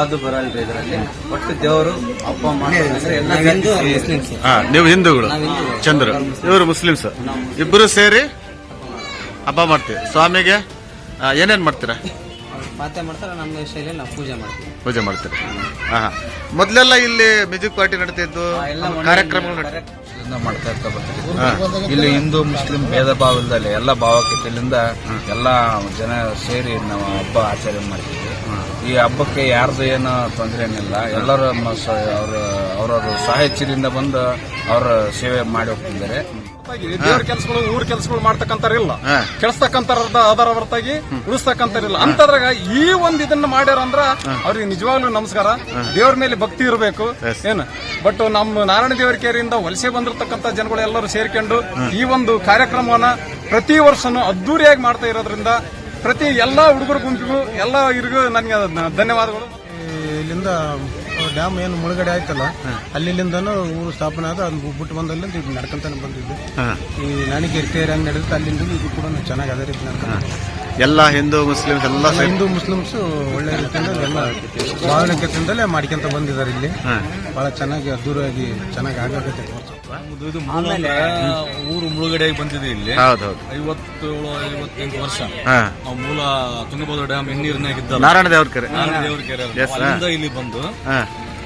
ಅದು ಬರಲ್ರಿ ಇದರಲ್ಲಿ. ಒಟ್ಟು ದೇವರು ಅಪ್ಪ ಹಾ ನೀವು ಹಿಂದೂಗಳು. ಚಂದ್ರ. ಇವರು ಮುಸ್ಲಿಮ್ಸ್. ಇಬ್ಬರು ಸೇರಿ ಹಬ್ಬ ಮಾಡ್ತೀವಿ. ಸ್ವಾಮಿಗೆ ಏನೇನು ಏನೇನ್ ಮಾಡ್ತೀರಾ? ಮಾತೆ ಮಾಡ್ತಾರೆ ನಮ್ಮ ಶೈಲಿಯಲ್ಲಿ ನಾವು ಪೂಜೆ ಮಾಡ್ತೀವಿ. ಪೂಜೆ ಮಾಡ್ತೀರಾ? ಹಾ ಮೊದಲೆಲ್ಲ ಮೊದ್ಲೆಲ್ಲ ಇಲ್ಲಿ ಮ್ಯೂಸಿಕ್ ಪಾರ್ಟಿ ನಡೀತಿದ್ದು ಕಾರ್ಯಕ್ರಮಗಳು ಕಾರ್ಯಕ್ರಮಗಳು ನಡೀತಿದ್ದು ಮಾಡ್ತಾ ಇರ್ತಾ ಬರ್ತೀವಿ. ಇಲ್ಲಿ ಹಿಂದೂ ಮುಸ್ಲಿಂ ಭೇದ ಭಾವ ಇಲ್ದಲೆ ಎಲ್ಲ ಭಾವೈಕ್ಯತೆಯಿಂದ ಎಲ್ಲ ಜನ ಸೇರಿ ನಾವು ಹಬ್ಬ ಆಚರಣೆ ಮಾಡ್ತೀವಿ. ಈ ಹಬ್ಬಕ್ಕೆ ಯಾರ್ದು ಏನು ತೊಂದರೆ ಏನಿಲ್ಲ. ಎಲ್ಲರ ಅವ್ರ ಅವ್ರವ್ರ ಸಾಹಿತ್ಯದಿಂದ ಬಂದು ಅವರ ಸೇವೆ ಮಾಡಿ ಹೋಗ್ತಿದ್ದಾರೆ. ದೇವ್ರ ಕೆಲಸಗಳು ಊರ್ ಕೆಲಸಗಳು ಮಾಡ್ತಕ್ಕಂತಾರಿಲ್ಲ ಹಾ. ಕೆಲ್ಸತಕ್ಕಂತಾರ ಅದರ ಹೊರತಾಗಿ ಉಳಿಸ್ತಕ್ಕಂತಾರಿಲ್ಲ ಅಂತದ್ರಾಗ ಈ ಒಂದ್ ಇದನ್ನ ಮಾಡ್ಯಾರ ಅಂದ್ರ ಅವ್ರಿಗೆ ನಿಜವಾಗ್ಲೂ ನಮಸ್ಕಾರ. ದೇವ್ರ ಮೇಲೆ ಭಕ್ತಿ ಇರಬೇಕು. ಏನ್? ಬಟ್ ನಮ್ಮ ನಾರಾಯಣ ದೇವರ ಕೇರಿಯಿಂದ ವಲಸೆ ಬಂದಿರತಕ್ಕಂತ ಜನಗಳು ಎಲ್ಲರೂ ಸೇರ್ಕೊಂಡು ಈ ಒಂದು ಕಾರ್ಯಕ್ರಮವನ್ನ ಪ್ರತಿ ವರ್ಷನೂ ಅದ್ದೂರಿಯಾಗಿ ಮಾಡ್ತಾ ಇರೋದ್ರಿಂದ ಪ್ರತಿ ಎಲ್ಲಾ ಹುಡುಗರ ಗುಂಪಿಗೂ ಎಲ್ಲಾ ಇರಿಗೂ ನನಗೆ ಧನ್ಯವಾದಗಳು. ಇಲ್ಲಿಂದ ಡ್ಯಾಮ್ ಏನು ಮುಳುಗಡೆ ಆಯ್ತಲ್ಲ ಅಲ್ಲಿಂದನೂ ಊರು ಸ್ಥಾಪನೆ ಆದ ಅದು ಬಿಟ್ಟು ಬಂದಲ್ಲಿಂದ ಇದು ನಡ್ಕೊಂತಾನೆ ಬಂದಿದ್ದು. ಈ ನನಗೆ ಕೇರ್ ಹಂಗೆ ನಡೆದ ಅಲ್ಲಿಂದ ಇದು ಕೂಡ ಚೆನ್ನಾಗಿ ಅದೇ ರೀತಿ ಎಲ್ಲ ಹಿಂದೂ ಮುಸ್ಲಿಮ್ಸ್ ಎಲ್ಲ ಹಿಂದೂ ಮುಸ್ಲಿಮ್ಸ್ ಒಳ್ಳೆ ರೀತಿಯಿಂದ ಎಲ್ಲ ಭಾವನೆಕತೆಯಿಂದಲೇ ಮಾಡ್ಕೊಂತ ಬಂದಿದ್ದಾರೆ ಇಲ್ಲಿ. ಬಹಳ ಚೆನ್ನಾಗಿ ಅದ್ದೂರಿಯಾಗಿ ಚೆನ್ನಾಗಿ ಆಗತ್ತೆ ಆಮೇಲೆ ಊರು ಮುಳುಗಡೆ ಬಂದಿದೆ ಇಲ್ಲಿ. ಹೌದೌದು ಐವತ್ತೇಳು ಐವತ್ತೆಂಟು ವರ್ಷ. ಹಾ. ನಾವು ಮೂಲ ತುಂಗಭದ್ರ ಡ್ಯಾಮ್ ಎಣ್ಣೀರ್ನಾಗಿದ್ದಲ್ಲ ನಾರಾಯಣ ದೇವ್ರ ಕರೆ. ದೇವ್ರ ಕೆರೆ ಅಲ್ಲಿಂದ ಇಲ್ಲಿ ಬಂದು ಹಾ.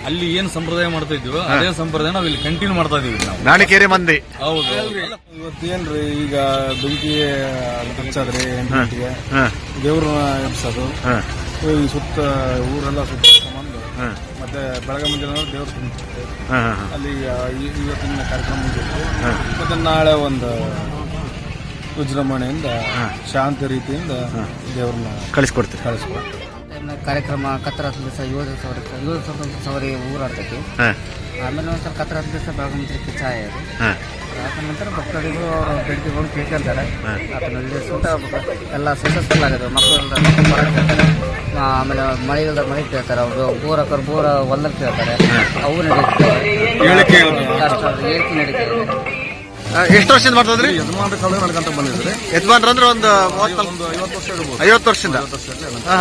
ಅಲ್ಲಿ ಏನ್ ಸಂಪ್ರದಾಯ ಮಾಡ್ತಾ ಇದ್ವಿ ಅದೇ ಸಂಪ್ರದಾಯ ನಾವು ಇಲ್ಲಿ ಕಂಟಿನ್ಯೂ ಮಾಡ್ತಾ ಇದೀವಿ ನಾವು. ನಾಣಿಕೇರಿ ಮಂದಿ. ಹೌದು. ಇವತ್ತೇನ್ರಿ ಈಗ ಬೆಂಕಿ ಹಚ್ಚಾದ್ರಿ ಎಂಟಿಗೆ ಹಾ. ದೇವ್ರನ್ನ ಎಬ್ಸೋದು. ಈ ಸುತ್ತ ಊರೆಲ್ಲ ಸುತ್ತಕೊಂಡು ಹಾ ಮತ್ತೆ ಬೆಳಗ್ಗೆ ಮುಂಜಾನೆ ದೇವ್ರ ಅಲ್ಲಿ ಇವತ್ತಿನ ಕಾರ್ಯಕ್ರಮ ಮುಗಿತು ಮತ್ತೆ ನಾಳೆ ಒಂದು ವಿಜೃಂಭಣೆಯಿಂದ ಶಾಂತ ರೀತಿಯಿಂದ ದೇವ್ರನ್ನ ಕಳಿಸ್ಕೊಡ್ತೀವಿ. ಕಳಿಸ್ಕೊಡ್ತೀವಿ. ಕಾರ್ಯಕ್ರಮ ಕತ್ತರ ಹತ್ತು ದಿವಸ ಏಳು ದಿವಸ ಏಳು ದಿವಸ ಸವರಿ ಊರಾಡ್ತೈತಿ. ಆಮೇಲೆ ಒಂದ್ಸಲ ಕತ್ತರ ಹತ್ತು ದಿವಸ ಬೆಳಗ್ಗೆ ಚಾಯ ಅದು. ಆದ ನಂತರ ಭಕ್ತರಿಗೂ ಅವರ ಬೇಡಿಕೆಗಳು ಕೇಳ್ಕೊಂತಾರೆ. ಸೂಟ ಎಲ್ಲ ಸಕ್ಸಸ್ಫುಲ್ ಆಗಿದೆ. ಮಕ್ಕಳು ಆಮೇಲೆ ಮಳೆ ಇಲ್ದ ಮಳೆ ಕೇಳ್ತಾರೆ ಅವರು. ಬೋರ್ ಹಾಕೋರು ಬೋರ್ ಹೊಲದಲ್ಲಿ ಕೇಳ್ತಾರೆ. ಅವು ನಡೀತಾರೆ. ಎಷ್ಟು ವರ್ಷದಿಂದ ಮಾಡ್ತದ್ರಿ ಯಜಮಾನ್ರ ಕಾಲ ನಡ್ಕೊಂತ ಬಂದಿದ್ರಿ ಯಜಮಾನ್ರ ಅಂದ್ರೆ ಒಂದು ಒಂದು ಐವತ್ತು ವರ್ಷ ಇರ್ಬೋದು ಐವತ್ತು ವರ್ಷದಿಂದ. ಹಾ,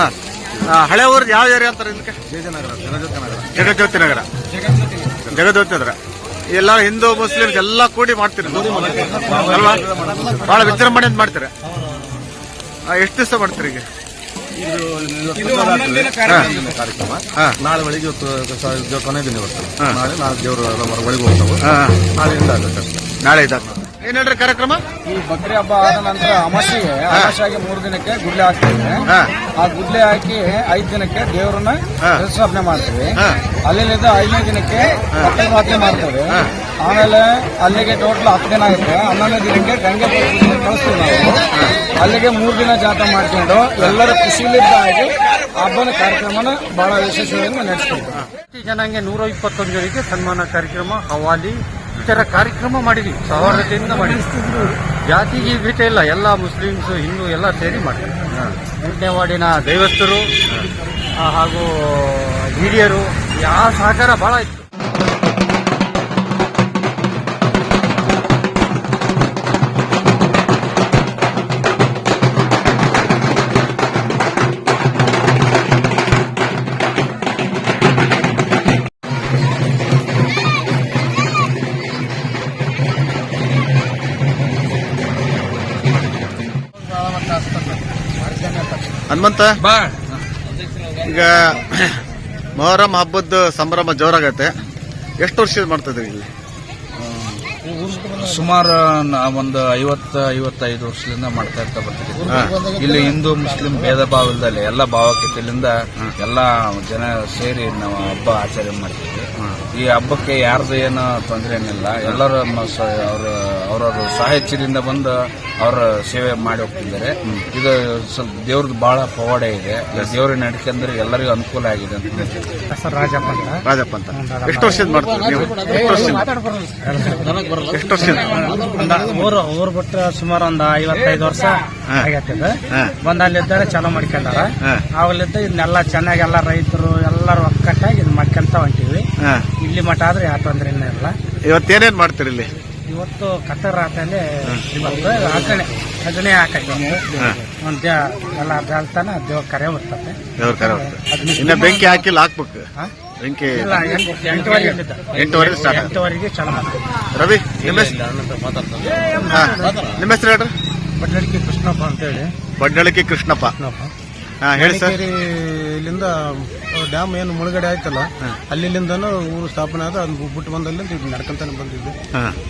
ಹಾ. ಹಳೆ ಊರ್ದು ಯಾವ ಏರಿಯಾ ಅಂತಾರೆ ಇದಕ್ಕೆ ಜಯಜನಗರ ಜನಜೋತಿ ನಗರ ಜಗಜ್ಯೋತಿ ನಗರ. ಜಗಜ್ಯೋತಿ ನಗರ. ಎಲ್ಲ ಹಿಂದೂ ಮುಸ್ಲಿಮ್ಸ್ ಎಲ್ಲ ಕೂಡಿ ಮಾಡ್ತೀರಿ. ಅಲ್ವಾ? ಬಹಳ ವಿಜೃಂಭಣೆಯಿಂದ ಮಾಡ್ತೀರಿ. ಎಷ್ಟು ದಿವಸ ಮಾಡ್ತೀರಿ ಈಗ? ಕಾರ್ಯಕ್ರಮ. ಹಾ. ನಾಳೆ ಬೆಳಿಗ್ಗೆ ಇವತ್ತು ಸ- ಇದು ಕೊನೆ ದಿನ ಇವತ್ತು. ನಾಳೆ ನಾಳೆ ದೇವರು ಒಳಗೆ ಹೋಗ್ತಾವೆ. ನಾಳೆಯಿಂದ ಆಗುತ್ತೆ ಅಷ್ಟೇ. ನಾಳೆ ಇದ್ದಾಗ ಏನ್ ಹೇಳ್ರಿ ಕಾರ್ಯಕ್ರಮ? ಈ ಬಕ್ರಿ ಹಬ್ಬ ಆದ ನಂತರ ಅಮಾಸೆಗೆ ಅಮಾಸೆಯಾಗಿ ಮೂರು ದಿನಕ್ಕೆ ಗುಡ್ಲೆ ಹಾಕ್ತೇವೆ. ಹಾ. ಆ ಗುಡ್ಲೆ ಹಾಕಿ ಐದು ದಿನಕ್ಕೆ ದೇವರನ್ನ ಹಾ. ಪ್ರತಿಷ್ಠಾಪನೆ ಮಾಡ್ತೀವಿ. ಹಾ. ಅಲ್ಲಿಂದ ಐದನೇ ದಿನಕ್ಕೆ ಮಕ್ಕಳ ಮಾತೆ ಮಾಡ್ತೇವೆ. ಆಮೇಲೆ ಅಲ್ಲಿಗೆ ಟೋಟಲ್ ಹತ್ತು ದಿನ ಆಗುತ್ತೆ. ಹನ್ನೊಂದನೇ ದಿನಕ್ಕೆ ಗಂಗೆ ಕಳಿಸ್ತೀವಿ ನಾವು. ಅಲ್ಲಿಗೆ ಮೂರು ದಿನ ಜಾತ ಮಾಡ್ಕೊಂಡು ಎಲ್ಲರ ಖುಷಿಲಿದ್ದಾಗಿ ಹಬ್ಬನ ಕಾರ್ಯಕ್ರಮನ ಬಹಳ ವಿಶೇಷವಾಗಿ ನಡೆಸ್ತೀವಿ. ಜನಂಗೆ ನೂರ ಇಪ್ಪತ್ತೊಂದು ಜನರಿಗೆ ಸನ್ಮಾನ ಕಾರ್ಯಕ್ರಮ, ಹವಾಲಿ ಈ ತರ ಕಾರ್ಯಕ್ರಮ ಮಾಡಿದ್ವಿ. ಸೌಹಾರ್ದತೆಯಿಂದ ಮಾಡಿದ್ವಿ. ಜಾತಿ ಭೇಟ ಇಲ್ಲ. ಎಲ್ಲ ಮುಸ್ಲಿಮ್ಸ್, ಹಿಂದೂ ಎಲ್ಲ ಸೇರಿ ಮಾಡಿದ್ವಿ. ಎಂಟನೇ ದೈವಸ್ಥರು ಹಾಗೂ ಹಿರಿಯರು ಯಾವ ಸಹಕಾರ ಬಹಳ ಇತ್ತು. ಹನುಮಂತ? ಈಗ ಮೊಹರಂ ಹಬ್ಬದ ಸಂಭ್ರಮ ಜೋರಾಗತ್ತೆ ಎಷ್ಟು ವರ್ಷ ಮಾಡ್ತಿದ್ರಿ ಇಲ್ಲಿ? ಸುಮಾರು ಒಂದು ಐವತ್ತ ಐವತ್ತೈದು ವರ್ಷದಿಂದ ಮಾಡ್ತಾ ಇರ್ತಾ ಬರ್ತೀವಿ ಇಲ್ಲಿ ಹಿಂದೂ ಮುಸ್ಲಿಂ ಭೇದ ಭಾವ ಇಲ್ದಲೆ ಎಲ್ಲ ಭಾವೈಕ್ಯತೆಯಿಂದ ಎಲ್ಲ ಜನ ಸೇರಿ ನಾವು ಹಬ್ಬ ಆಚರಣೆ ಮಾಡ್ತೀವಿ ಈ ಈ ಹಬ್ಬಕ್ಕೆ ಯಾರ್ದು ಏನು ತೊಂದರೆ ಏನಿಲ್ಲ. ಎಲ್ಲರೂ ಅವರ ಅವ್ರವ್ರ ಸಾಹಿತ್ಯದಿಂದ ಬಂದು ಅವರ ಸೇವೆ ಮಾಡಿ ಹೋಗ್ತಿದ್ದಾರೆ. ಇದು ಸ್ವಲ್ಪ ದೇವ್ರದ್ದು ಬಹಳ ಪವಾಡೆ ಇದೆ. ದೇವ್ರ ನಡ್ಕಂದ್ರೆ ಎಲ್ಲರಿಗೂ ಅನುಕೂಲ ಆಗಿದೆ ಅಂತ ರಾಜಪ್ಪ ಅಂತ. ರಾಜಪ್ಪ ಅಂತ. ಎಷ್ಟು ವರ್ಷದಿಂದ ಮಾಡ್ತೀರಿ ನೀವು? ಎಷ್ಟು ವರ್ಷದಿಂದ? ಎಷ್ಟು ವರ್ಷದಿಂದ? ಊರು ಊರು ಬಿಟ್ಟು ಸುಮಾರು ಒಂದು ಐವತ್ತೈದು ವರ್ಷ ಆಗೈತೆ ಇದು ಅಲ್ಲಿ ಬಂದು ಅಲ್ಲಿದ್ದರೆ ಚಾಲೂ ಮಾಡ್ಕೊಂಡಾರ ಅವಲ್ಲಿದ್ದ ಇದನ್ನೆಲ್ಲ ಚೆನ್ನಾಗಿ ಎಲ್ಲ ರೈತರು ಎಲ್ಲರೂ ಒಕ್ಕಟ್ಟಾಗಿ ಇದು ಮಾಡ್ಕೊಂತ ಹೊಂಟಿವಿ. ಇಲ್ಲಿ ಮಠ ಆದ್ರೆ ಯಾವ ತೊಂದ್ರೆ ಇಲ್ಲ. ಇವತ್ತೇನೇನ್ ಮಾಡ್ತೀರಿ ಇಲ್ಲಿ? ಇವತ್ತು ಕತ್ತರ್ ರಾತಲ್ಲಿ ಇವತ್ತು ಅಗ್ನಿ ಹಾಕಿದ್ವಿ ಒಂದ್ ಹಾ. ಒಂದು ದೇ ಎಲ್ಲ ಬೆಳ್ತಾನ ದೇವ್ರ ಕರೆ ಬರ್ತದೆ ದೇವ್ರ ಕರೆ. ಇನ್ನ ಬೆಂಕಿ ಹಾಕಿಲ್ಲ ಹಾಕ್ಬೇಕು ಹಾ? ಬೆಂಕಿ ಇಲ್ಲ ಎಂಟುವರೆಗೆ. ಎಂಟುವರೆಗೆ ಸ್ಟಾರ್ಟ್ ಎಂಟುವರೆಗೆ ಚಾಲೂ ರವಿ ನಿಮ್ಮ ಹೆಸರು? ಹಾ. ನಿಮ್ಮ ಹೆಸರು ಹೇಳ್ರಿ. ಬಡ್ಲಡಿಕೆ ಕೃಷ್ಣಪ್ಪ ಅಂತ ಹೇಳಿ ಕೃಷ್ಣಪ್ಪ. ಕೃಷ್ಣಪ್ಪ. ಹೇಳಿ ಸರ್. ಇಲ್ಲಿಂದ ಡ್ಯಾಮ್ ಏನು ಮುಳುಗಡೆ ಆಯ್ತಲ್ಲ ಅಲ್ಲಿಂದನೂ ಊರು ಸ್ಥಾಪನೆ ಆದ ಅದು ಬಿಟ್ಟು ಬಂದಲ್ಲಿ ಇದು ನಡ್ಕೊಂತಾನೆ ಬಂದಿದ್ದು.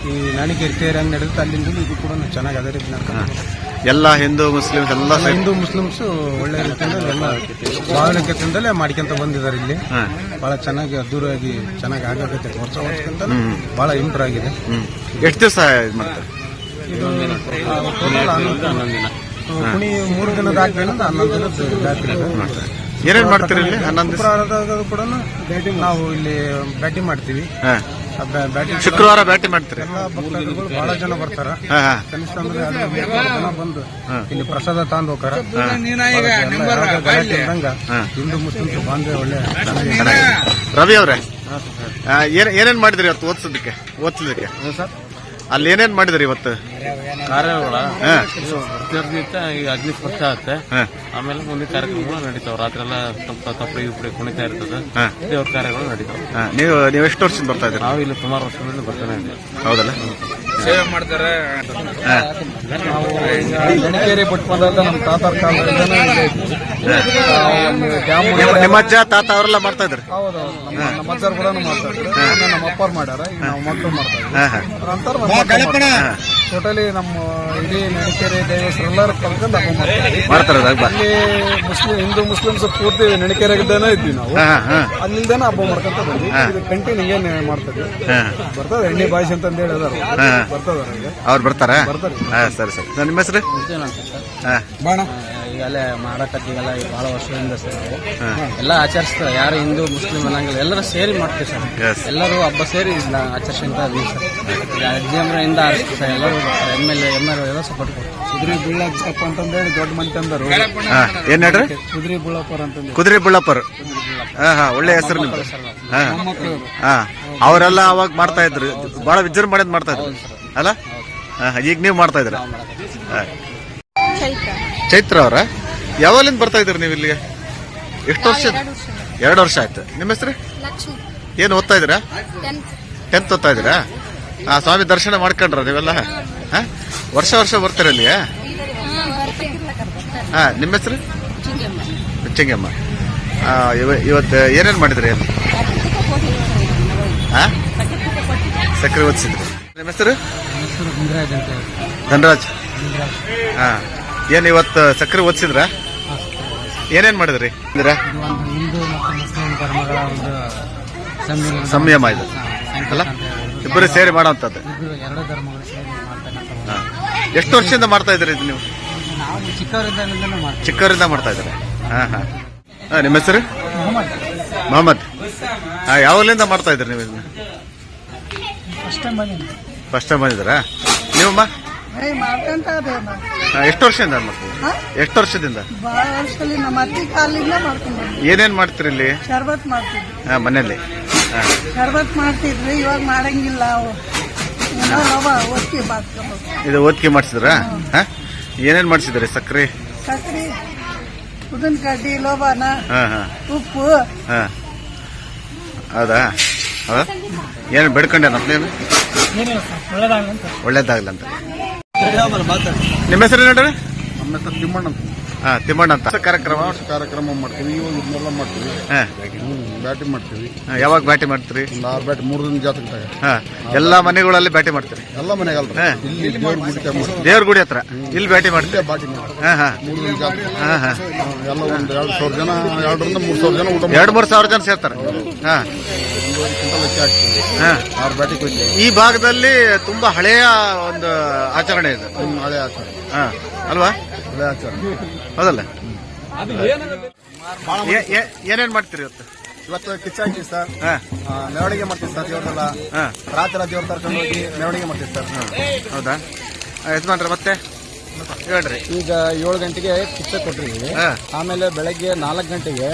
ಈ ನಾಣಿಕೇರಿ ತೇರ್ ಹೆಂಗ್ ನಡೆಯುತ್ತೆ ಅಲ್ಲಿಂದ ಇದು ಕೂಡ ಚೆನ್ನಾಗಿ ಅದೇ ರೀತಿ ನಡ್ಕೊಂಡು ಎಲ್ಲ ಹಿಂದೂ ಮುಸ್ಲಿಮ್ಸ್ ಎಲ್ಲ ಹಿಂದೂ ಮುಸ್ಲಿಮ್ಸ್ ಒಳ್ಳೆ ರೀತಿಯಿಂದ ಎಲ್ಲ ಮಾಡ್ಕೊಂತ ಬಂದಿದ್ದಾರೆ ಇಲ್ಲಿ. ಬಹಳ ಚೆನ್ನಾಗಿ ಅದ್ದೂರಿಯಾಗಿ ಚೆನ್ನಾಗಿ ಆಗಬೇಕು ವರ್ಷ ವರ್ಷಕ್ಕಿಂತ ಬಹಳ ಇಂಪ್ರೂವ್ ಆಗಿದೆ. ಎಷ್ಟು ದಿವಸ ಮಾಡ್ತಾರೆ? ಇದು ಕುಣಿ ಮೂರು ದಿನದ ಹಾಕ್ಬೇಕು ಹನ್ನೊಂದು ದಿನದ ಜಾತ್ರೆ ಇದೆ. ಏನೇನ್ ಮಾಡ್ತೀರಿ ಇಲ್ಲಿ? ಹನ್ನೊಂದು ದಿವಸ. ಶುಕ್ರವಾರದಾಗ ಕೂಡ ನಾವು ಇಲ್ಲಿ ಬ್ಯಾಟಿಂಗ್ ಮಾಡ್ತೀವಿ. ಹಾ. ಬ್ಯಾಟಿಂಗ್ ಶುಕ್ರವಾರ ಬ್ಯಾಟಿ ಮಾಡ್ತೀರಿ? ಎಲ್ಲ ಭಕ್ತಾದಿಗಳು ಬಹಳ ಜನ ಬರ್ತಾರ. ಹಾ ಹಾ. ಕನಿಷ್ಠ ಅಂದ್ರೆ ಅಲ್ಲಿ ಮೂವತ್ತು ಜನ ಬಂದು ಇಲ್ಲಿ ಪ್ರಸಾದ ತಂದು ಹೋಗ್ತಾರ. ಹಿಂದೂ ಮುಸ್ಲಿಮ್ಸ್ ಬಾಂಧವ್ಯ ಒಳ್ಳೆ ಚೆನ್ನಾಗಿ ಚೆನ್ನಾಗಿದೆ ರವಿ ಅವರೇ ಏನೇನ್ ಮಾಡಿದ್ರಿ ಇವತ್ತು ಓದ್ಸೋದಕ್ಕೆ? ಓದ್ಸೋದಕ್ಕೆ? ಅಲ್ಲಿ ಏನೇನ್ ಮಾಡಿದ್ರಿ ಇವತ್ತು? ಕಾರ್ಯಗಳ ಈಗ ಅಗ್ನಿ ಸ್ಪರ್ಶ ಆಗುತ್ತೆ. ಹಾ. ಆಮೇಲೆ ಮುಂದೆ ಕಾರ್ಯಕ್ರಮಗಳು ನಡೀತಾವ. ರಾತ್ರಿ ಎಲ್ಲ ತಪ್ಪ ತಪ್ಪಡಿ ಉಪ್ಪಡಿ ಕುಣಿತಾ ಇರ್ತದೆ. ಹಾ. ದೇವ್ರ ಕಾರ್ಯಗಳು ನಡೀತಾವ. ಹಾ, ನೀವು ನೀವು ಎಷ್ಟು ವರ್ಷದಿಂದ ಬರ್ತಾ ಇದ್ದೀರಿ? ನಾವು ಇಲ್ಲಿ ಸುಮಾರು ವರ್ಷದಿಂದ ಬರ್ತಾನೆ ಇದ್ದೀವಿ. ಹೌದಲ್ಲ? ಸೇವೆ ಮಾಡ್ತಾರೆ. ನಾವು ಬಂದಾಗ ನಮ್ಮ ತಾತಾರ ಕಾಲದಿಂದ ನಿಮ್ಮ ನಿಮ್ಮ ಅಜ್ಜ ತಾತ ಅವರೆಲ್ಲ ಮಾಡ್ತಾ ಇದ್ರಿ? ಹೌದು ನಮ್ಮ ಅಜ್ಜಾರು ಕೂಡ ಮಾಡ್ತಾ ಇದ್ರು ನಮ್ಮ ಅಪ್ಪಾರು ಮಾಡ್ಯಾರ. ಈಗ ನಾವು ಮಕ್ಕಳು ಮಾಡ್ತಾ ಇದ್ವಿ ಅಂತಾರೆ ಟೋಟಲಿ ನಮ್ಮ ಇಡೀ ನೆನಕೆರೆ ದೇವಸ್ಥರೆಲ್ಲರೂ ಕಲ್ಕೊಂಡು ಹಬ್ಬ ಮಾಡ್ತಾರೆ. ಮಾಡ್ತಾರೆ ಅಲ್ಲಿ ಮುಸ್ಲಿಂ ಹಿಂದೂ ಮುಸ್ಲಿಮ್ಸ್ ಪೂರ್ತಿ ನೆನಕೆರೆಗಿದ್ದಾನೆ ಇದ್ವಿ ನಾವು. ಅಲ್ಲಿಂದಾನೆ ಹಬ್ಬ ಮಾಡ್ಕೊಂತ ಬಂದ್ವಿ. ಇದು ಕಂಟಿನ್ಯೂ ಏನ್ ಮಾಡ್ತೀವಿ ಹಾ. ಬರ್ತದೆ ಎಣ್ಣೆ ಬಾಯಿಸಿ ಅಂತ ಹೇಳಿ ಅದಾರ. ಹಾ. ಬರ್ತದ ಅವ್ರು ಬರ್ತಾರಾ? ಬರ್ತಾರೆ. ಹಾ ಸರಿ ಸರಿ. ನಿಮ್ಮ ಹೆಸರು? ಹಾ. ಈಗಲೇ ಮಾಡಕತ್ತೀವಲ್ಲ ಈಗ ಭಾಳ ವರ್ಷದಿಂದ ಸರ್. ಎಲ್ಲ ಆಚರಿಸ್ತಾರೆ. ಯಾರು ಹಿಂದೂ ಮುಸ್ಲಿಂ ಅನ್ನಂಗಿಲ್ಲ ಎಲ್ಲರೂ ಸೇರಿ ಮಾಡ್ತೀವಿ ಸರ್. ಎಲ್ಲರೂ ಹಬ್ಬ ಸೇರಿ ಇಲ್ಲ ಆಚರಿಸ್ಕೊಂತ ಇದೀವಿ ಸರ್. ಅಜ್ಜಿ ಅಜ್ಜಿ ಇಂದ ಆರಿಸ್ತೀವಿ ಸರ್. ಎಲ್ಲರೂ M L A M L ಎಲ್ಲ ಸಪೋರ್ಟ್ ಕೊಡ್ತೀವಿ. ಕುದುರೆ ಬೀಳಪ್ಪ ಅಂತಂದೇಳಿ ದೊಡ್ಡ ಮಂದಿ ತಂದರು. ಏನು ಏನ್ ಹೇಳ್ರಿ? ಕುದುರೆ ಬೀಳಪ್ಪರ್ ಅಂತಂದು ಕುದುರೆ ಬೀಳಪ್ಪರ್ ಹಾ ಹಾ ಒಳ್ಳೆ ಹೆಸರು ನಿಮ್ದು. ಹಾ. ಹಾ ಅವರೆಲ್ಲ ಅವಾಗ ಮಾಡ್ತಾ ಇದ್ರು. ಬಹಳ ವಿಜೃಂಭಣೆ ಮಾಡ್ತಾ ಇದ್ರು. ಅಲ್ಲ? ಹಾಂ ಈಗ ನೀವು ಮಾಡ್ತಾ ಇದ್ರ ಚೈತ್ರ ಅವರ? ಯಾವಾಗಲಿಂದ ಬರ್ತಾ ಇದ್ರಿ ನೀವು ಇಲ್ಲಿಗೆ? ಎಷ್ಟು ವರ್ಷ? ಎರಡು ವರ್ಷ ಆಯ್ತು. ನಿಮ್ಮ ಹೆಸರು? ಲಕ್ಷ್ಮಿ. ಏನು ಓದ್ತಾ ಇದ್ದೀರಾ? ಟೆಂತ್ ಓದ್ತಾ ಇದ್ದೀರಾ? ಆ ಸ್ವಾಮಿ ದರ್ಶನ ಮಾಡ್ಕೊಂಡ್ರ ನೀವೆಲ್ಲ? ಹಾಂ? ವರ್ಷ ವರ್ಷ ಬರ್ತೀರ ಇಲ್ಲಿಗೆ? ಹಾ ನಿಮ್ಮ ಹೆಸರು? ಚಿಂಗಮ್ಮ. ಇವತ್ತು ಏನೇನ್ ಮಾಡಿದ್ರಿ? ಅಲ್ಲಿ ಹಾ? ಸಕ್ಕರೆ ಓದಿಸಿದ್ರಿ ನಿಮ್ಮ ಹೆಸರು? ಧನರಾಜ್. ಹಾ. ಏನ್ ಇವತ್ತು ಸಕ್ಕರೆ ಓದಿಸಿದ್ರ? ಏನೇನ್ ಮಾಡಿದ್ರಿ? ಅಂದ್ರ? ಹಿಂದೂ ಮತ್ತು ಮುಸ್ಲಿಂ ಧರ್ಮಗಳ ಒಂದು ಸಮ್ಮಿಲನ ಸಂಯಮ ಇದು. ಅಲ್ಲ? ಇಬ್ಬರು ಸೇರಿ ಮಾಡೋವಂಥದ್ದು. ಇದು ಎರಡು ಧರ್ಮಗಳು ಸೇರಿ ಮಾಡ್ತಕ್ಕಂಥ ಹಾ. ಎಷ್ಟು ವರ್ಷದಿಂದ ಮಾಡ್ತಾ ಇದ್ರಿ ಇದು ನೀವು? ನಾವು ಚಿಕ್ಕವರಿದ್ದಾಗಿಂದಲೂ ಮಾಡ್ತೀವಿ ಚಿಕ್ಕವರಿಂದ ಮಾಡ್ತಾ ಇದ್ದಾರೆ? ಹಾ ಹಾ. ಹಾ, ನಿಮ್ಮ ಹೆಸರು? ಮೊಹಮ್ಮದ್. ಹಾ ಯಾವಾಗಲಿಂದ ಮಾಡ್ತಾ ಇದ್ರಿ ನೀವು ಇದನ್ನ? ಫಸ್ಟ್ ಟೈಮ್ ಬಂದಿದ್ದೀರಾ? ನೀವಮ್ಮ? ಹಾ, ಎಷ್ಟು ವರ್ಷದಿಂದ ಮಾಡ್ತೀವಿ ಎಷ್ಟು ವರ್ಷದಿಂದ? ಬಹಳ ವರ್ಷದಲ್ಲಿ ನಮ್ಮ ಅತ್ತಿ ಕಾಲಿಂದ ಮಾಡ್ಕೊಂಡು ಬಂದ್ವಿ. ಏನೇನ್ ಮಾಡ್ತೀರಿ ಇಲ್ಲಿ? ಶರ್ಬತ್ ಮಾಡ್ತಿದ್ವಿ ಹಾ ಮನೇಲಿ ಹಾ. ಶರ್ಬತ್ ಮಾಡ್ತಿದ್ವಿ ಇವಾಗ ಮಾಡಂಗಿಲ್ಲ. ಅವು ಏನೋ ರವ ಒತ್ತಿ ಬಾತ್ಕೊಬೇಕು ಇದು ಓದ್ಕೆ ಮಾಡಿಸಿದ್ರಾ? ಹಾ. ಏನೇನ್ ಮಾಡಿಸಿದ್ರಿ ಸಕ್ಕರೆ ಸಕ್ಕರೆ ಉದ್ದಿನಕಡ್ಡಿ ಕಡ್ಡಿ ಲೋಬಾನ ಹಾ ಹಾ. ಉಪ್ಪು. ಹಾ. ಹೌದಾ? ಹೌದಾ? ಏನು ಬೇಡ್ಕೊಂಡೆ ನಮ್ಮ ಒಳ್ಳೇದಾಗ್ಲಿ ಅಂತ. ನಿಮ್ಮ ಹೆಸರು ನೋಡ್ರಿ ನಮ್ಮ ಹೆಸರು ತಿಮ್ಮಣ್ಣ ಅಂತ. ಹಾ ತಿಮ್ಮಣ್ಣ ಅಂತ. ಕಾರ್ಯಕ್ರಮ ಕಾರ್ಯಕ್ರಮ ಮಾಡ್ತೀವಿ ಇವಾಗ ಇದನ್ನೆಲ್ಲ ಮಾಡ್ತೀವಿ. ಹಾ. ಬ್ಯಾಟಿಂಗ್ ಮಾಡ್ತೀವಿ. ಹಾ, ಯಾವಾಗ ಬ್ಯಾಟಿ ಮಾಡ್ತೀರಿ? ಒಂದು ಆರು ಬ್ಯಾಟ್ ಮೂರು ದಿನ ಜಾತ್ರೆ ಹಾ ಎಲ್ಲಾ ಮನೆಗಳಲ್ಲಿ ಬ್ಯಾಟಿ ಮಾಡ್ತೀರಿ? ಎಲ್ಲ ಮನೆಗಲ್ಲ. ಇಲ್ಲಿ ದೇವ್ರ ಗುಡಿ ತಗೊಂಡ್. ದೇವ್ರ ಗುಡಿ ಹತ್ರ? ಇಲ್ಲಿ ಬ್ಯಾಟಿ ಮಾಡ್ತೀರಿ? ಇಲ್ಲೇ ಬ್ಯಾಟಿಂಗ್ ಮಾಡ್ತೀವಿ. ಹಾ ಹಾ. ಮೂರು ದಿನ ಜಾತ್ರೆ ಹಾ ಹಾ. ಎಲ್ಲ ಒಂದು ಎರಡು ಸಾವಿರ ಜನ ಎರಡರಿಂದ ಮೂರು ಸಾವಿರ ಜನ ಊಟ ಎರಡ್ ಮೂರ್ ಸಾವಿರ ಜನ ಸೇರ್ತಾರೆ. ಹಾ. ಒಂದೂವರೆ ಕ್ವಿಂಟಲ್ ಅಕ್ಕಿ ಹಾಕ್ತೀವಿ. ಹಾ. ಆರು ಬ್ಯಾಟಿಗೆ ಈ ಭಾಗದಲ್ಲಿ ತುಂಬಾ ಹಳೆಯ ಒಂದು ಆಚರಣೆ ಇದೆ. ಹ್ಮ್, ಹಳೆ ಆಚರಣೆ. ಹಾ. ಅಲ್ವಾ? ಹಳೆ ಆಚಾರ ಹೌದಲ್ಲ? ಏ- ಏ- ಏನೇನ್ ಮಾಡ್ತೀರಿ ಇವತ್ತು? ಇವತ್ತು ಕಿಚ್ಚಾಕಿ ಸರ್. ಹಾ. ಮೆರವಣಿಗೆ ಮಾಡ್ತೀವಿ ಸರ್ ದೇವ್ರನ್ನೆಲ್ಲ ಹಾ. ರಾತ್ರಿ ದೇವ್ರ ಕರ್ಕೊಂಡು ಹೋಗಿ ಮೆರವಣಿಗೆ ಮಾಡ್ತೀವಿ ಸರ್. ಹೌದಾ? ಯಜಮಾನ್ರೆ ಮತ್ತೆ? ಹೇಳ್ರಿ. ಈಗ ಏಳು ಗಂಟೆಗೆ ಕಿಚ್ಚ ಕೊಟ್ಟಿದ್ದೀವಿ. ಹಾ. ಆಮೇಲೆ ಬೆಳಗ್ಗೆ ನಾಲ್ಕು ಗಂಟೆಗೆ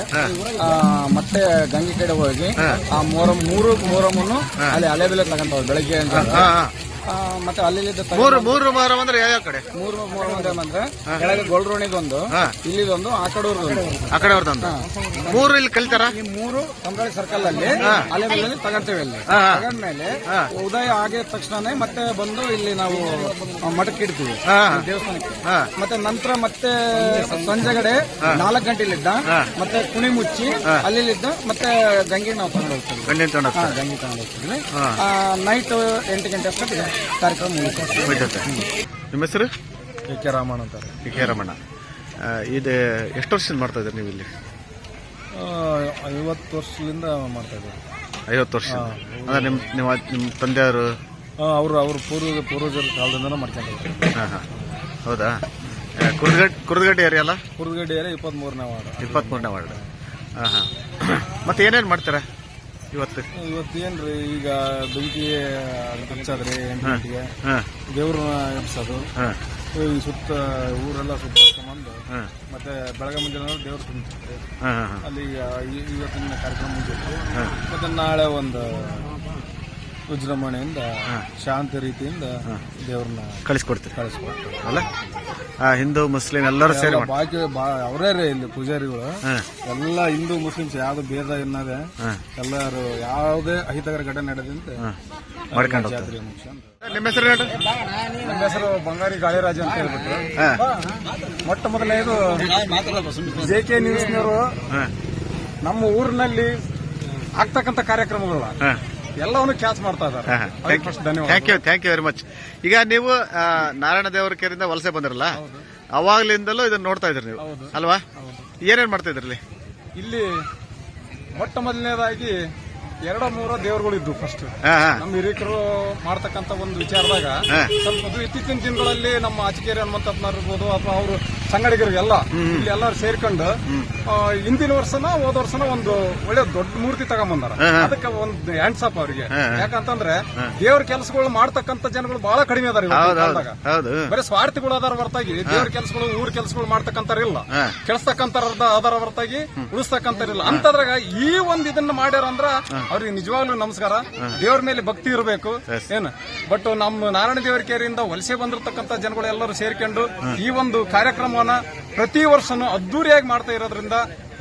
ಆ, ಮತ್ತೆ ಗಂಗೆ ಕಡೆ ಹೋಗಿ ಆ ಮೊರಂ ಮೂರು ಮೊರಮನ್ನು ಅಲ್ಲಿ ಅಲೆ ಬೆಲೆ ತಗೊಂತಾವ್ ಬೆಳಗ್ಗೆ ಅಂತ. ಹಾ ಹಾ ಆ, ಮತ್ತೆ ಅಲ್ಲಿ ಮೂರು ಮೂರು ಮಾರ ಅಂದ್ರೆ ಯಾವ ಕಡೆ? ಮೂರು ಮೂರು ಅಂತ ಅಂದ್ರೆ ಕೆಳಗೆ ಗೊಲ್ರೋಣಿಗೊಂದು ಹಾ. ಇಲ್ಲಿದೊಂದು ಆ ಕಡೆ ಆ ಕಡೆ ಅವ್ರದ್ದು ಮೂರು ಇಲ್ಲಿ ಕಲಿತಾರ? ಈ ಮೂರು ಕಂಬಳಿ ಸರ್ಕಲ್ ಅಲ್ಲಿ ಅಲೆ ಮೇಲೆ ತಗೊಂತೇವೆ ಅಲ್ಲಿ ಹಾ. ತಗೊಂಡ್ಮೇಲೆ ಉದಯ ಆಗಿದ ತಕ್ಷಣನೇ ಮತ್ತೆ ಬಂದು ಇಲ್ಲಿ ನಾವು ಮಠಕ್ಕೆ ಇಡ್ತೀವಿ. ದೇವಸ್ಥಾನಕ್ಕೆ. ಮತ್ತೆ ನಂತರ ಮತ್ತೆ ಸಂಜೆಗಡೆ ನಾಲ್ಕು ಗಂಟೆಲಿದ್ದ ಮತ್ತೆ ಕುಣಿ ಮುಚ್ಚಿ ಅಲ್ಲಿದ್ದ ಮತ್ತೆ ಗಂಗೆ ನಾವು ತಗೊಂಡು ಹೋಗ್ತೀವಿ. ತಗೊಂಡ್ ಗಂಗೆ ತಗೊಂಡು ಹೋಗ್ತೀವಿ. ನೈಟ್ ಎಂಟು ಗಂಟೆ ಅಷ್ಟೊತ್ತಿಗೆ. ಕಾರ್ಯಕ್ರಮ ಮುಗಿಸ್ತೀವಿ ನಿಮ್ಮ ಹೆಸರು? ಕೆ ಕೆ ರಾಮಣ್ಣ ಅಂತಾರೆ. K K Ramanna. ಇದು ಎಷ್ಟು ವರ್ಷದಿಂದ ಮಾಡ್ತಾ ಇದ್ದಾರೆ ನೀವು ಇಲ್ಲಿ? ಐವತ್ತು ವರ್ಷದಿಂದ ಮಾಡ್ತಾ ಇದ್ದಾರೆ ಐವತ್ತು ವರ್ಷ. ಅಂದ್ರೆ ನಿಮ್ಮ ನಿಮ್ಮ ನಿಮ್ಮ ತಂದೆಯವರು? ಅವರು ಅವ್ರ ಪೂರ್ವ ಪೂರ್ವಜರ ಕಾಲದಿಂದನೂ ಮಾಡ್ಕೊಂಡಿದ್ದಾರೆ ಹಾಂ ಹಾಂ. ಹೌದಾ? ಕುರ್ದಗಡ್ ಕುರ್ದಗಡ್ಡೆ ಏರಿಯಾ ಅಲ್ಲ? ಕುರ್ದಗಡ್ಡೆ ಏರಿಯಾ ಮೂರನೇ ವಾರ್ಡ್. ಇಪ್ಪತ್ಮೂರನೇ ವಾರ್ಡ್. ಹಾಂ ಹಾಂ. ಮತ್ತೆ ಏನೇನು ಮಾಡ್ತೀರಾ? ಇವತ್ತು? ಇವತ್ತು ಏನ್ರಿ ಈಗ ಬೆಂಕಿ ಹಚ್ಚಾದ್ರಿ ಎಂಟು ಗಂಟೆಗೆ ದೇವ್ರನ್ನ ಎಬ್ಸೋದು. ಹಾ. ಈ ಸುತ್ತ ಊರೆಲ್ಲ ಸುತ್ತ ಬಂದು ಮತ್ತೆ ಬೆಳಗ್ಗೆ ಮುಂಜಾನೆ ದೇವ್ರ ತುಂಬಿಸ್ತಾರೆ ಅಲ್ಲಿ ಇವತ್ತಿನ ಕಾರ್ಯಕ್ರಮ ಮುಗಿತು ಮತ್ತೆ ನಾಳೆ ಒಂದು ವಿಜೃಂಭಣೆಯಿಂದ ಶಾಂತಿ ರೀತಿಯಿಂದ ದೇವ್ರನ್ನ ಕಳಿಸ್ಕೊಡ್ತೀರಿ. ಕಳಿಸ್ಕೊಡ್ತಾರೆ ಅಲ್ಲ? ಆ, ಹಿಂದೂ ಮುಸ್ಲಿಂ ಎಲ್ಲರೂ ಸೇರಿ ಬಾಕಿ ಬಾ ಅವರೇ ರೀ ಇಲ್ಲಿ ಪೂಜಾರಿಗಳು. ಎಲ್ಲ ಹಿಂದೂ ಮುಸ್ಲಿಮ್ಸ್ ಯಾವ್ದು ಭೇದ ಇನ್ನದೇ ಎಲ್ಲರೂ ಯಾವುದೇ ಅಹಿತಕರ ಘಟನೆ ನಡೆದಂತೆ ಮಾಡ್ಕೊಂಡು ಹೋಗ್ತಾರೆ. ಜಾತ್ರೆ ಮುಗಿಸ್ಕೊಂಡು ನಿಮ್ಮ ಹೆಸರು ಹೇಳಿ ನನ್ನ ಹೆಸರು ಬಂಗಾರಿ ಗಾಳಿರಾಜ ಅಂತ ಹೇಳ್ಬಿಟ್ಟು. ಮೊಟ್ಟ ಮೊದಲನೇದು ಜೆ ಕೆ ನ್ಯೂಸ್ನವರು ನಮ್ಮ ಊರಿನಲ್ಲಿ ಆಗ್ತಕ್ಕಂಥ ಕಾರ್ಯಕ್ರಮಗಳು. ಎಲ್ಲವನ್ನು ಕ್ಯಾಚ್ ಮಾಡ್ತಾ ಇದ್ದಾರೆ. Thank you thank you very much ಈಗ ನೀವು ನಾರಾಯಣ ದೇವರ ಕೆರೆಯಿಂದ ವಲಸೆ ಬಂದಿರಲ್ಲ? ಅವಾಗ್ಲಿಂದಲೂ ಇದನ್ನ ನೋಡ್ತಾ ಇದ್ರಿ ನೀವು ಅಲ್ವಾ? ಏನೇನ್ ಮಾಡ್ತಾ ಇದ್ರಲ್ಲಿ ಇಲ್ಲಿ? ಮೊಟ್ಟ ಮೊದಲನೇದಾಗಿ ಎರಡು ಮೂರ ದೇವರುಗಳು ಇದ್ವು ಫಸ್ಟ್ ನಮ್ಮ ಹಿರಿಕರು ಮಾಡ್ತಕ್ಕಂತ ಒಂದು ವಿಚಾರದಾಗ. ಸ್ವಲ್ಪ ಇತ್ತೀಚಿನ ದಿನಗಳಲ್ಲಿ ನಮ್ಮ ಆಚಕೇರಿ ಹನುಮಂತಪ್ಪನವ್ರು ಇರ್ಬೋದು ಅಥವಾ ಅವರು ಸಂಗಡಿಗರಿಗೆಲ್ಲ ಇಲ್ಲಿ ಎಲ್ಲರೂ ಸೇರ್ಕೊಂಡು ಹಿಂದಿನ ವರ್ಷನ ಹೋದ ವರ್ಷನ ಒಂದು ಒಳ್ಳೆ ದೊಡ್ಡ ಮೂರ್ತಿ ತಗೊಂಬಂದಾರ. ಹಾ. ಅದಕ್ಕೆ ಒಂದು ಹ್ಯಾಂಡ್ಸ್ ಅಪ್ ಅವರಿಗೆ. ಯಾಕಂತಂದ್ರೆ ದೇವ್ರ ಕೆಲಸಗಳು ಮಾಡ್ತಕ್ಕಂತ ಜನಗಳು ಬಹಳ ಕಡಿಮೆ ಅದಾರ ಬರೀ ಸ್ವಾರ್ಥಿಗಳು ಅದಾರ ಹೊರತಾಗಿ. ದೇವ್ರ ಕೆಲಸಗಳು ಊರ್ ಕೆಲಸಗಳು ಮಾಡ್ತಕ್ಕಂತಾರಿಲ್ಲ ಇಲ್ಲ. ಕೆಲ್ಸತಕ್ಕಂತಾರ ಅದರ ಹೊರತಾಗಿ ಉಳಿಸ್ತಕ್ಕಂತಾರಿಲ್ಲ ಅಂತದ್ರಾಗ ಈ ಒಂದ್ ಇದನ್ನ ಮಾಡ್ಯಾರ ಅಂದ್ರ ಅವ್ರಿಗೆ ನಿಜವಾಗ್ಲೂ ನಮಸ್ಕಾರ. ದೇವ್ರ ಮೇಲೆ ಭಕ್ತಿ ಇರಬೇಕು. ಏನು? ಬಟ್ ನಮ್ಮ ನಾರಾಯಣ ದೇವರ ಕೇರಿಯಿಂದ ವಲಸೆ ಬಂದಿರತಕ್ಕಂತ ಜನಗಳು ಎಲ್ಲರೂ ಸೇರ್ಕೊಂಡು ಈ ಒಂದು ಕಾರ್ಯಕ್ರಮವನ್ನ ಪ್ರತಿ ವರ್ಷನೂ ಅದ್ದೂರಿಯಾಗಿ ಮಾಡ್ತಾ ಇರೋದ್ರಿಂದ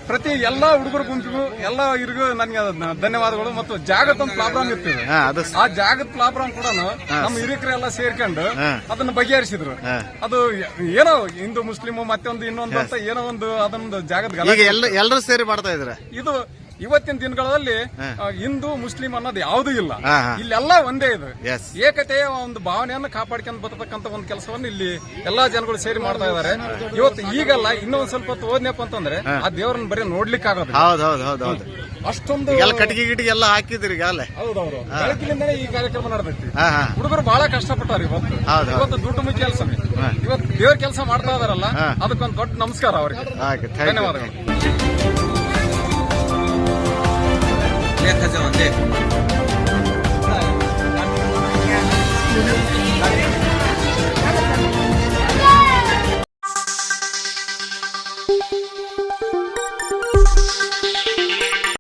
ಪ್ರತಿ ಎಲ್ಲಾ ಹುಡುಗರ ಗುಂಪಿಗೂ ಎಲ್ಲಾ ಇರಿಗೂ ನನಗೆ ಧನ್ಯವಾದಗಳು ಮತ್ತು ಜಾಗದ ಒಂದು ಪ್ರಾಬ್ಲಮ್ ಇರ್ತೀವಿ ಹಾ ಆ ಜಾಗದ ಪ್ರಾಬ್ಲಮ್ ಕೂಡ ನಮ್ಮ ಹಿರಿಕರೆಲ್ಲ ಸೇರ್ಕೊಂಡು ಅದನ್ನ ಬಗೆಹರಿಸಿದ್ರು. ಅದು ಏನೋ ಹಿಂದೂ ಮುಸ್ಲಿಂ ಮತ್ತೊಂದು ಇನ್ನೊಂದು ಅಂತ ಏನೋ ಒಂದು ಅದೊಂದು ಜಾಗದ. ಎಲ್ಲರೂ ಸೇರಿ ಮಾಡ್ತಾ ಇದ್ರೆ ಇದು ಇವತ್ತಿನ ದಿನಗಳಲ್ಲಿ ಹಿಂದೂ ಮುಸ್ಲಿಂ ಅನ್ನೋದು ಯಾವುದೂ ಇಲ್ಲ. ಇಲ್ಲೆಲ್ಲ ಒಂದೇ ಇದು. ಏಕತೆಯ ಒಂದು ಭಾವನೆಯನ್ನು ಕಾಪಾಡ್ಕೊಂಡು ಬರ್ತಕ್ಕಂತ ಒಂದು ಕೆಲಸವನ್ನು ಇಲ್ಲಿ ಎಲ್ಲಾ ಜನಗಳು ಸೇರಿ ಮಾಡ್ತಾ ಇದ್ದಾರೆ. ಇವತ್ತು ಈಗಲ್ಲ ಇನ್ನೊಂದ್ ಸ್ವಲ್ಪ ಹೊತ್ತು ಹೋದ್ನಪ್ಪ ಅಂತಂದ್ರೆ ಆ ದೇವರನ್ನ ಬರೀ ನೋಡ್ಲಿಕ್ಕೆ ಆಗೋದು ಅಷ್ಟೊಂದು ಎಲ್ಲ ಕಟ್ಟಿಗೆ ಗಿಟಿಗೆ ಎಲ್ಲ ಹಾಕಿದ್ರಿ ಹೌದೌದು ಬೆಳಕಿನಿಂದನೇ ಈ ಕಾರ್ಯಕ್ರಮ ನಡೆದೈತಿ. ಹುಡುಗರು ಬಹಳ ಕಷ್ಟಪಟ್ಟಾರ ಇವತ್ತು. ಇವತ್ತು ದುಡ್ಡು ಮುಚ್ಚಿ ಕೆಲಸ ಇವತ್ತು ದೇವ್ರ ಕೆಲಸ ಮಾಡ್ತಾ ಇದಾರಲ್ಲ. ಅದಕ್ಕೊಂದು ದೊಡ್ಡ ನಮಸ್ಕಾರ ಅವರಿಗೆ. ಓಕೆ ಥ್ಯಾಂಕ್ ಯು ಧನ್ಯವಾದಗಳು ಲೇಖ ಜವಂತೆ